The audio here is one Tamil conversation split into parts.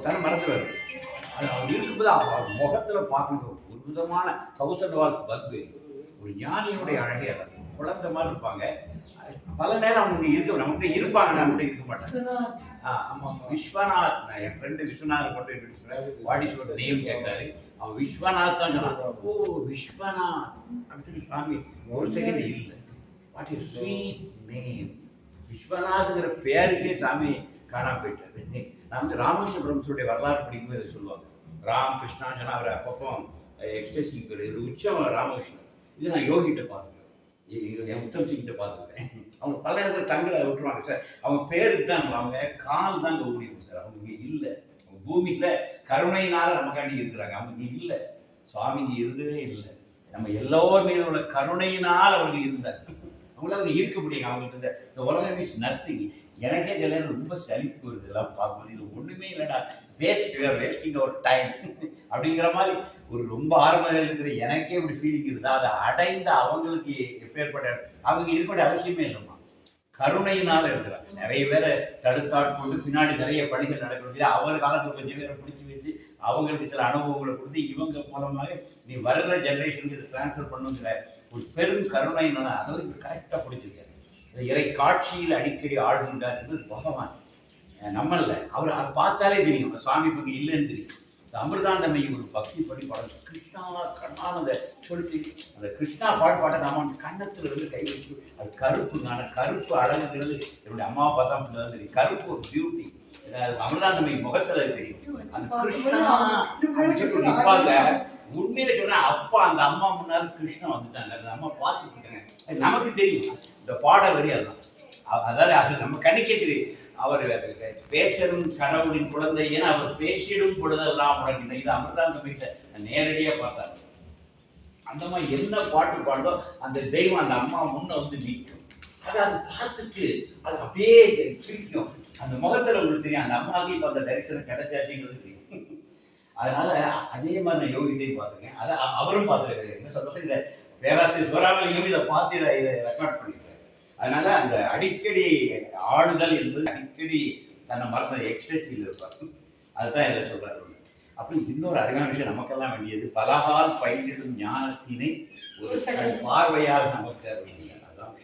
அவர் தன்னை மறந்துடுவார். அது அவர் இருக்கும்போது அவர் அவர் முகத்துல பார்க்கணும் ஒரு விதமான தௌசண்ட் வால் பல்பு. ஒரு ஞானியினுடைய அழகே அதான் குழந்தை மாதிரி இருப்பாங்க. பல நேரம் அவங்க இருக்க நம்மகிட்ட இருப்பாங்க நம்மகிட்ட இருக்க மாட்டாங்க ஆ, ஆமா. விஸ்வநாத். நான் என் ஃப்ரெண்டு விஸ்வநாத் மட்டும் வாடி சொல்ற நேம் கேட்டாரு அவன் விஸ்வநாத் தான் சொன்னான். ஓ விஸ்வநாத். அப்படின்னு சுவாமி ஒரு செகண்ட் இல்லை. வாட் இஸ் ஸ்வீட் நேம் விஸ்வநாத்ங்கிற பேருக்கே சாமி காணாம போயிட்டாரு. நான் வந்து ராமகிருஷ்ண பிரம்மத்துடைய வரலாறு படிக்கும்போது இதை சொல்லுவாங்க. ராம் கிருஷ்ணா சொன்னா அவர் அப்பப்போ எக்ஸ்டசி இது உச்சம் ராமகிருஷ்ணன் இது நான் யோகிட்ட பார்த்துருக்கேன் என் உத்தம் சிங்கிட்ட பார்த்துருக்கேன் அவங்க பல இடத்துல தங்களை விட்டுருவாங்க சார். அவங்க பேருக்கு தான் அவங்க கால் தான் கௌரி சார். அவங்க இங்கே இல்லை. அவங்க பூமியில் கருணையினால் நமக்காண்டி இருக்கிறாங்க. அவங்க இங்கே இல்லை. சுவாமி இருந்ததே இல்லை. நம்ம எல்லோர் மீது உள்ள கருணையினால் அவர்கள் இருந்தார் அவங்களால இருக்க முடியும் அவங்களுக்கு இந்த இந்த உலகம் இஸ் நத்திங் எனக்கே சில நேரம் ரொம்ப சலிப்பு வருது. இதெல்லாம் பார்க்கும்போது இது ஒன்றுமே இல்லைடா. வேஸ்ட் வேஸ்டிங் அவர் டைம் அப்படிங்கிற மாதிரி ஒரு ரொம்ப ஆரம்ப இருக்கிற எனக்கே இப்படி ஃபீலிங் இருந்தால் அதை அடைந்த அவங்களுக்கு எப்பேற்பட்ட அவங்க இருக்க வேண்டிய அவசியமே இல்லைம்மா. கருணையினால் இருக்கிறார். நிறைய பேரை தடுத்தாட்கொண்டு பின்னாடி நிறைய பணிகள் நடக்கிறது அவர் காலத்தில் கொஞ்சம் பேரை பிடிச்சி வச்சு அவங்களுக்கு சில அனுபவங்களை கொடுத்து இவங்க மூலமாக நீ வருகிற ஜென்ரேஷனுக்கு இதை ட்ரான்ஸ்ஃபர் பண்ணுங்கிற ஒரு பெரும் கருணையினால் அதெல்லாம் இப்போ கரெக்டாக பிடிச்சிருக்காரு இறை காட்சியில் அடிக்கடி ஆடுகின்றார் என்பது பகவான். நம்மளில் அவர் அதை பார்த்தாலே தெரியும். சுவாமி பங்கு இல்லைன்னு தெரியும். இந்த அமிர்தாண்டமை ஒரு பக்தி படி பாடல். கிருஷ்ணா கண்ணான சொல்லி சொல்லிட்டு அந்த கிருஷ்ணா பாட்டு பாட்ட நாம வந்து கண்ணத்துல இருந்து கை வச்சு அது கருப்பு நான் கருப்பு அழகுங்கிறது என்னுடைய அம்மா அப்பா தான் தெரியும் கருப்பு ஒரு பியூட்டி அமிர்தாண்டமை முகத்துல தெரியும் அந்த கிருஷ்ணா அப்படின்னு உண்மையில சொன்னா அப்பா அந்த அம்மா முன்னாள் கிருஷ்ணா வந்துட்டாங்க. அந்த அம்மா பார்த்துட்டு நமக்கு தெரியும். இந்த பாட வரி அதுதான். அதாவது அது நம்ம கண்ணுக்கே தெரியும் அவர் பேசரும் கடவுளின் குழந்தை என அவர் பேசிடும் பொழுதெல்லாம் உடனே இது அமிர்தாந்தமிட்ட நேரடியாக பார்த்தார். அந்த மாதிரி என்ன பாட்டு பாடோ அந்த தெய்வம் அந்த அம்மா முன்ன வந்து நிற்கும். அதை அது பார்த்துட்டு அது அப்படியே சிரிக்கும். அந்த முகத்தில் உங்களுக்கு தெரியும் அந்த அம்மாவுக்கு இப்போ அந்த தரிசனம் கிடைச்சாச்சுங்கிறது தெரியும். அதனால அதே மாதிரி நான் யோகிட்டையும் பார்த்துருக்கேன். அதை அவரும் பார்த்துருக்காரு. என்ன சொல்றது? இதை பேராசிரியர் சிவராமலிங்கம் இதை பார்த்து இதை இதை ரெக்கார்ட் பண்ணியிருக்காரு அதனால அந்த அடிக்கடி ஆளுதல் என்பது அடிக்கடி தன்னை மறந்த எக்ஸ்பிரஸில் இருப்பார் அதுதான் இதில் சொல்றாரு அவரு. அப்படி இன்னொரு அருமையான விஷயம் நமக்கெல்லாம் வேண்டியது பலகால் பயிரிடும் ஞானத்தினை ஒரு பார்வையால் நமக்கு அப்படிங்க அதான்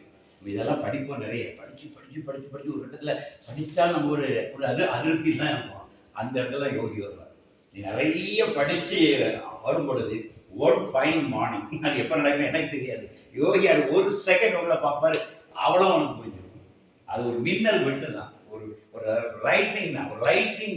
இதெல்லாம் படிப்போம் நிறைய. படித்து படித்து படித்து படித்து ஒரு இடத்துல படித்தால் நம்ம ஒரு ஒரு அது அதிருப்தி தான் இருப்போம். அந்த இடத்துல யோகி வருவார். நீ நிறைய படித்து வரும் பொழுது ஒன் ஃபைன் மார்னிங் அது எப்போ நடக்கும் எனக்கு தெரியாது. யோகி அது ஒரு செகண்ட் உங்களை பார்ப்பாரு. அவ்வளோ உனக்கு புரிஞ்சிடும் அது ஒரு மின்னல் வெட்டு தான் ஒரு ஒரு லைட்னிங் தான். ஒரு லைட்னிங்